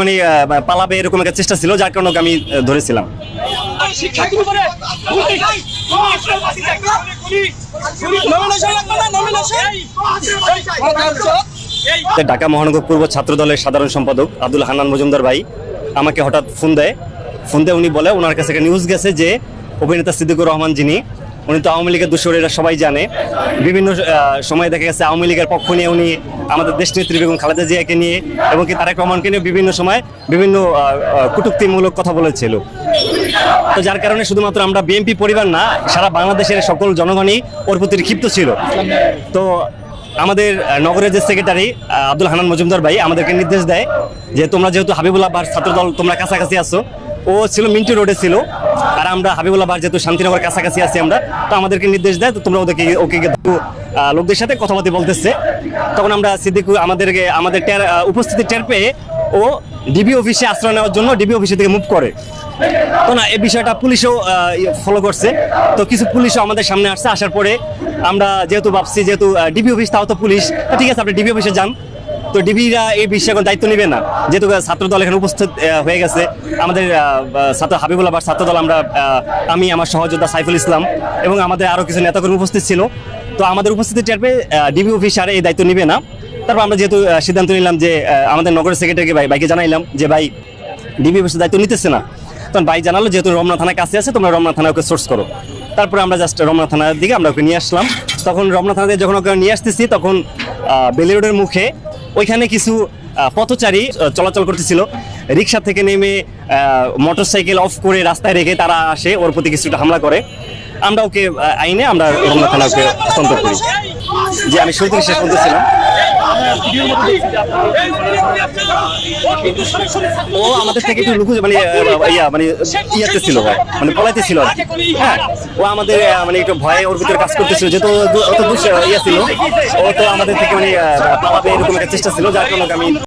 মানে পালাবে এরকম একটা চেষ্টা ছিল যার কারণে আমি ধরেছিলাম। ঢাকা মহানগর পূর্ব ছাত্র দলের সাধারণ সম্পাদক আব্দুল হান্নান মজুমদার ভাই আমাকে হঠাৎ ফোন দেয়। ফোন দিয়ে উনি বলে ওনার কাছে একটা নিউজ গেছে যে অভিনেতা সিদ্দিকুর রহমান যিনি উনি তো আওয়ামী লীগের দুশোর এরা সবাই জানে। বিভিন্ন সময় দেখা গেছে আওয়ামী লীগের পক্ষ নিয়ে উনি আমাদের দেশ নেত্রী বেগম খালেদা জিয়াকে নিয়ে এবং কি তারেক রহমানকে নিয়ে বিভিন্ন সময় বিভিন্ন আহ, কথা বলেছিল। তো যার কারণে শুধুমাত্র আমরা বিএনপি পরিবার না সারা বাংলাদেশের সকল জনগণই ওর প্রতি ক্ষিপ্ত ছিল। তো আমাদের নগরের যে সেক্রেটারি আব্দুল হানান মজুমদার ভাই আমাদেরকে নির্দেশ দেয় যে তোমরা যেহেতু হাবিবুল্লাহ ছাত্রদল তোমরা কাছাকাছি আছো ও ছিল মিন্টু রোডে ছিল আর আমরা হাবিবুল্লাহ বার যেহেতু শান্তিনগর কাছাকাছি আছি আমরা, তো আমাদেরকে নির্দেশ দেয়, তো তোমরা ওদেরকে, ওকে লোকদের সাথে কথাবার্তা বলতেছে। তখন আমরা সিদ্দিকু আমাদেরকে, আমাদের টের উপস্থিতি টের পেয়ে ও ডিবি অফিসে আশ্রয় নেওয়ার জন্য ডিবি অফিসে থেকে মুভ করে। তো না, এই বিষয়টা পুলিশও ফলো করছে। তো কিছু পুলিশও আমাদের সামনে আসছে, আসার পরে আমরা যেহেতু ভাবছি, যেহেতু ডিবি অফিস, তাও তো পুলিশ। ঠিক আছে, আপনি ডিবি অফিসে যান। তো ডিবিরা এই বিষয়ে কোনো দায়িত্ব নেবে না। যেহেতু ছাত্র দল এখানে উপস্থিত হয়ে গেছে, আমাদের ছাত্র হাবিবুল্লাহ বা, ছাত্র দল আমরা আমি, আমার সহযোদ্ধা সাইফুল ইসলাম এবং আমাদের আরও কিছু নেতাকর্মী উপস্থিত ছিল। তো আমাদের উপস্থিতি টের পেয়ে ডিবি অফিস আর এই দায়িত্ব নেবে না। তারপর আমরা যেহেতু সিদ্ধান্ত নিলাম যে আমাদের নগরের সেক্রেটারিকে ভাই, ভাইকে জানাইলাম যে, ভাই ডিবি অফিসের দায়িত্ব নিতেছে না। তখন ভাই জানালো, যেহেতু রমনা থানার কাছে আছে, তোমরা রমনা থানা ওকে সোর্স করো। তারপরে আমরা জাস্ট রমনা থানার দিকে আমরা ওকে নিয়ে আসলাম। তখন রমনা থানাতে যখন ওকে নিয়ে আসতেছি, তখন বেলি রোডের মুখে ওইখানে কিছু পথচারী চলাচল করতেছিল। রিক্সা থেকে নেমে মোটর সাইকেল অফ করে রাস্তায় রেখে তারা আসে, ওর প্রতি কিছুটা হামলা করে। আমরা ওকে আইনে আমরা রমনা থানা ওকে হস্তান্তর করি। যে আমি শুরু থেকে শেষ করতেছিলাম ও আমাদের থেকে একটু লুকু মানে ইয়া মানে ইয়াতে ছিল মানে পলাইতে ছিল আর হ্যাঁ ও আমাদের মানে একটু ভয়ে ওর ভিতরে কাজ করতেছিল, যেহেতু দু- অত দুষ ইয়া ছিল, ও তো আমাদের থেকে মানে পালাবে এরকম একটা চেষ্টা ছিল, যার কারণে আমি